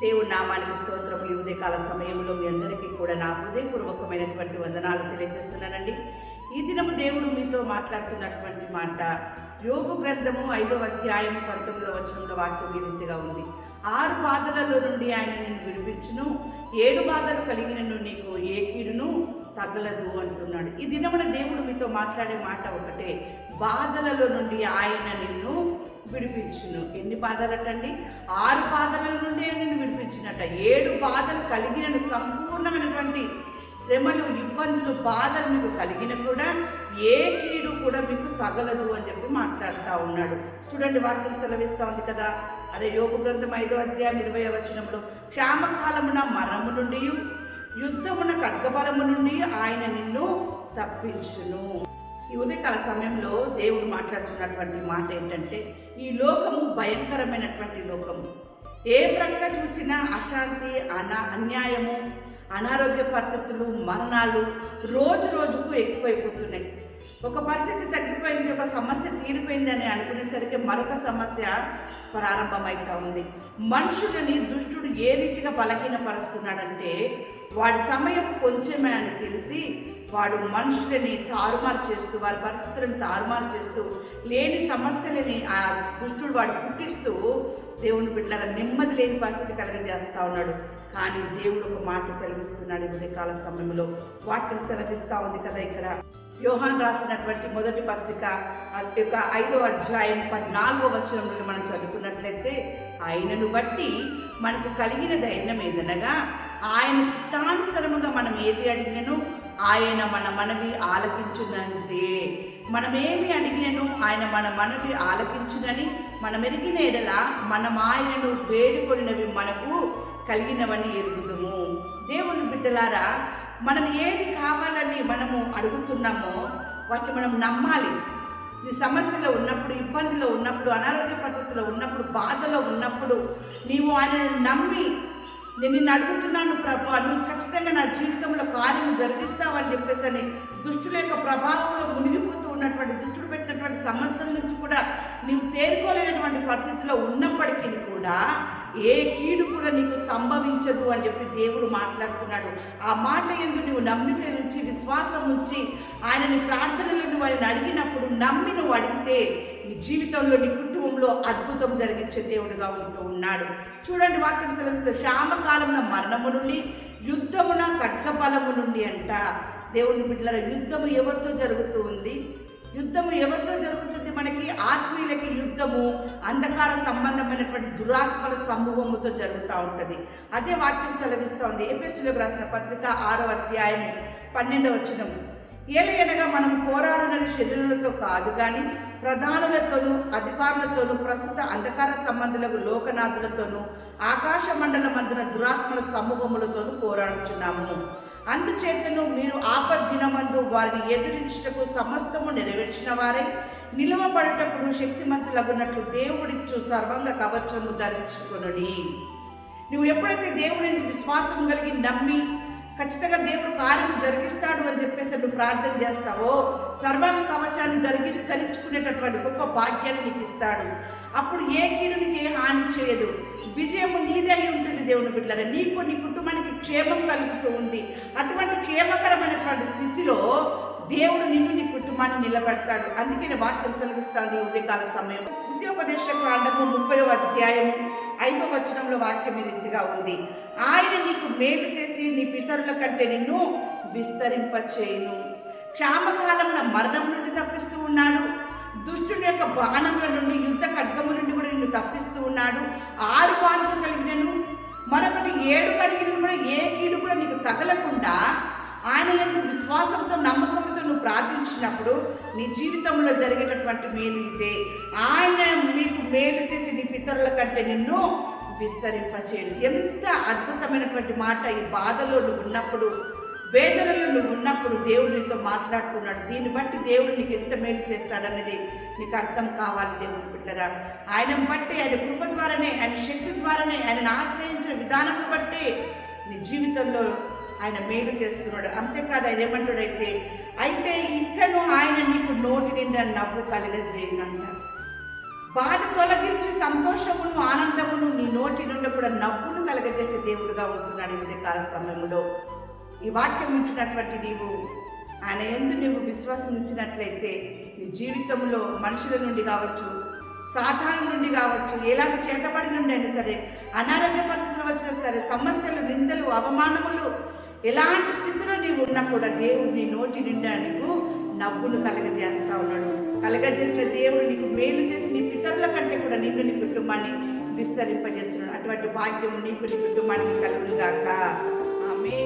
దేవుడు నామానికి స్తోత్రం. ఈ ఉదయకాల సమయంలో మీ అందరికీ కూడా నా హృదయపూర్వకమైనటువంటి వందనాలు తెలియజేస్తున్నానండి. ఈ దినము దేవుడు మీతో మాట్లాడుతున్నటువంటి మాట యోగు గ్రంథము ఐదవ అధ్యాయం పంతొమ్మిదవ వచనంలో వాక్యం ఈ రీతిగా ఉంది. ఆరు బాధలలో నుండి ఆయన నేను విడిపించును ఏడు బాధలు కలిగినను నీకు ఏ కీడును తగలదు అంటున్నాడు. ఈ దినమున దేవుడు మీతో మాట్లాడే మాట ఒకటే బాధలలో నుండి ఆయన నిన్ను విడిపించును. ఎన్ని బాధలటండి ఆరు బాధల నుండి నేను విడిపించినట. ఏడు బాధలు కలిగిన సంపూర్ణమైనటువంటి శ్రమలు ఇబ్బందులు బాధలు మీకు కలిగిన కూడా ఏ కీడు కూడా మీకు తగలదు అని చెప్పి మాట్లాడుతూ ఉన్నాడు. చూడండి వాక్యం సెలవిస్తూ ఉంది కదా. అదే యోగ గ్రంథం ఐదో అధ్యాయం ఇరవై వచనంలో క్షామకాలమున మరము నుండి యుద్ధమున ఖడ్గబలము నుండి ఆయన నిన్ను తప్పించును. ఈ ఉదయకాల సమయంలో దేవుడు మాట్లాడుతున్నటువంటి మాట ఏంటంటే ఈ లోకము భయంకరమైనటువంటి లోకము. ఏ ప్రక్క చూసినా అశాంతి అనా అన్యాయము అనారోగ్య పరిస్థితులు మరణాలు రోజు రోజుకు ఎక్కువైపోతున్నాయి. ఒక పరిస్థితి తగ్గిపోయింది ఒక సమస్య తీరిపోయింది అని అనుకునేసరికి మరొక సమస్య ప్రారంభమవుతా ఉంది. మనుషులని దుష్టుడు ఏ రీతిగా బలహీనపరుస్తున్నాడంటే వాడి సమయం కొంచెమే అని తెలిసి వాడు మనుషులని తారుమారు చేస్తూ వారి పరిస్థితులను తారుమారు చేస్తూ లేని సమస్యలని ఆ దుష్టుడు వాడు పుట్టిస్తూ దేవుని బిడ్డల నెమ్మది లేని పరిస్థితి కలగజేస్తా ఉన్నాడు. కానీ దేవుడు ఒక మాట సెలవిస్తున్నాడు ఈ ఉదయకాల సమయంలో. వాక్యం సెలవిస్తా ఉంది కదా ఇక్కడ. యోహాన్ రాసినటువంటి మొదటి పత్రిక యొక్క ఐదో అధ్యాయం పద్నాలుగో వచనం నుండి మనం చదువుకున్నట్లయితే ఆయనను బట్టి మనకు కలిగిన ధైర్యం ఏదనగా ఆయన చిత్తానుసరముగా మనం ఏది అడిగినను ఆయన మన మనవి ఆలకించునంతే మనమేమి అడిగినను ఆయన మన మనవి ఆలకించునని మనం ఎరిగిన ఎడల మనం ఆయనను వేడుకొనినవి మనకు కలిగినవని ఎరుగుదము. దేవుని బిడ్డలారా మనం ఏది కావాలని మనము అడుగుతున్నామో వాటిని మనం నమ్మాలి. నీ సమస్యలో ఉన్నప్పుడు ఇబ్బందిలో ఉన్నప్పుడు అనారోగ్య పరిస్థితుల్లో ఉన్నప్పుడు బాధలో ఉన్నప్పుడు నీవు ఆయనను నమ్మి నేను నిన్ను అడుగుతున్నాను ప్రభు నువ్వు ఖచ్చితంగా నా జీవితంలో కార్యం జరిగిస్తావని చెప్పేసి అని దుష్టుల యొక్క ప్రభావంలో మునిగిపో ఉన్నటువంటి దుష్టుడు పెట్టినటువంటి సమస్యల నుంచి కూడా నీవు తేరుకోలేనటువంటి పరిస్థితిలో ఉన్నప్పటికీ కూడా ఏ కీడు కూడా నీకు సంభవించదు అని చెప్పి దేవుడు మాట్లాడుతున్నాడు. ఆ మాట ఎందు నువ్వు నమ్మిక ఉంచి విశ్వాసం ఉంచి ఆయనని ప్రార్థనలు నువ్వు ఆయన అడిగినప్పుడు నమ్మి నువ్వు అడిగితే నీ జీవితంలో నీ కుటుంబంలో అద్భుతం జరిగించే దేవుడుగా ఉంటూ ఉన్నాడు. చూడండి వాక్యం సెలవిస్తే శ్యామకాలంలో మరణము నుండి యుద్ధమున ఖడ్గబలము నుండి అంట. దేవుని బిడ్డల యుద్ధము ఎవరితో జరుగుతూ ఉంది? యుద్ధము ఎవరితో జరుగుతుంది? మనకి ఆత్మీయులకి యుద్ధము అంధకార సంబంధమైనటువంటి దురాత్మల సమూహముతో జరుగుతూ ఉంటుంది. అదే వాక్యం సెలవిస్తూ ఉంది ఏపీఎస్సీలోకి రాసిన పత్రిక ఆరో అధ్యాయం పన్నెండవ వచనము ఏలయనగా మనం పోరాడున్నది శరీరులతో కాదు కానీ ప్రధానులతోనూ అధికారులతోనూ ప్రస్తుత అంధకార సంబంధులకు లోకనాథులతోనూ ఆకాశ మండల మందున దురాత్మల సమూహములతోనూ పోరాడుచున్నాము. అందుచేతను మీరు ఆపద్దినమందు వారిని ఎదిరించుటకు సమస్తము నెరవేర్చిన వారే. నిలవబడటప్పుడు శక్తిమంతులగున్నట్లు దేవుడిచ్చు సర్వంగ కవచము ధరించుకొనడి. నువ్వు ఎప్పుడైతే దేవుని విశ్వాసం కలిగి నమ్మి ఖచ్చితంగా దేవుడు కార్యం జరిగిస్తాడు అని చెప్పేసి నువ్వు ప్రార్థన చేస్తావో సర్వాంగ కవచాన్ని జరిగి ధరించుకునేటటువంటి గొప్ప భాగ్యాన్ని నీకు ఇస్తాడు. అప్పుడు ఏ కీడునికి ఏ హాని చేయదు. విజయము నీదే అయి ఉంటుంది దేవుని బిడ్డల నీకు నీ కుటుంబానికి క్షేమం కలుగుతూ ఉంది. అటువంటి క్షేమకరమైనటువంటి స్థితిలో దేవుడు నిన్ను నీ కుటుంబాన్ని నిలబెడతాడు. అందుకే నేను వాక్యం సెలవిస్తాను ఉదయకాల సమయం ద్వితీయోపదేశ కాండము ముప్పై అధ్యాయం ఐదో వచనంలో వాక్యం ఈ రీతిగా ఉంది. ఆయన నీకు మేలు చేసి నీ పితరుల కంటే నిన్ను విస్తరింపచేయును. క్షామకాలంలో మరణం నుండి తప్పిస్తూ ఉన్నాడు. దుష్టుని యొక్క బాణముల నుండి యుద్ధ ఖడ్గము నుండి కూడా నిన్ను తప్పిస్తూ ఉన్నాడు. ఆరు బాధలు కలిగినను. మరొకటి ఏడు కలిగిన కూడా ఏ కీడు కూడా నీకు తగలకుండా ఆయన ఎందుకు విశ్వాసంతో నమ్మకంతో నువ్వు ప్రార్థించినప్పుడు నీ జీవితంలో జరిగేటటువంటి మేలు ఇదే. ఆయన మీకు మేలు చేసి నీ పితరుల కంటే నిన్ను విస్తరింపచేయడు. ఎంత అద్భుతమైనటువంటి మాట ఈ బాధలో నువ్వు ఉన్నప్పుడు. వేదనలు నువ్వు ఉన్నప్పుడు దేవుడు నీతో మాట్లాడుతున్నాడు. దీన్ని బట్టి దేవుడు నీకు ఎంత మేలు చేస్తాడనేది నీకు అర్థం కావాలి దేవుని బిడ్డరా. ఆయన బట్టి ఆయన కృప ద్వారానే ఆయన శక్తి ద్వారానే ఆయనను ఆశ్రయించిన విధానం బట్టి నీ జీవితంలో ఆయన మేలు చేస్తున్నాడు. అంతేకాదు ఆయన ఏమంటాడైతే అయితే ఇంకను ఆయన నీకు నోటి నిండా నవ్వు కలిగజేయనంట. బాధ తొలగించి సంతోషమును ఆనందమును నీ నోటి నుండి కూడా నవ్వును కలగజేసే దేవుడుగా ఉంటున్నాడు ఈ కాల సమయంలో ఈ వాక్యం ఉంచినటువంటి నీవు ఆయన ఎందు నీవు విశ్వాసం ఉంచినట్లయితే నీ జీవితంలో మనుషుల నుండి కావచ్చు సాధారణ నుండి కావచ్చు ఎలాంటి చేతబడి నుండి అయినా సరే అనారోగ్య పరిస్థితులు వచ్చినా సరే సమస్యలు నిందలు అవమానములు ఎలాంటి స్థితిలో నీవు ఉన్నా కూడా దేవుడు నీ నోటి నిండా నీకు నవ్వును కలగజేస్తా ఉన్నాడు. కలగజేసిన దేవుడు నీకు మేలు చేసి నీ పితరుల కంటే కూడా నిన్ను నీ కుటుంబాన్ని విస్తరింపజేస్తున్నాడు. అటువంటి భాగ్యం నీకు నీ కుటుంబానికి కలుగుగాక ఆమె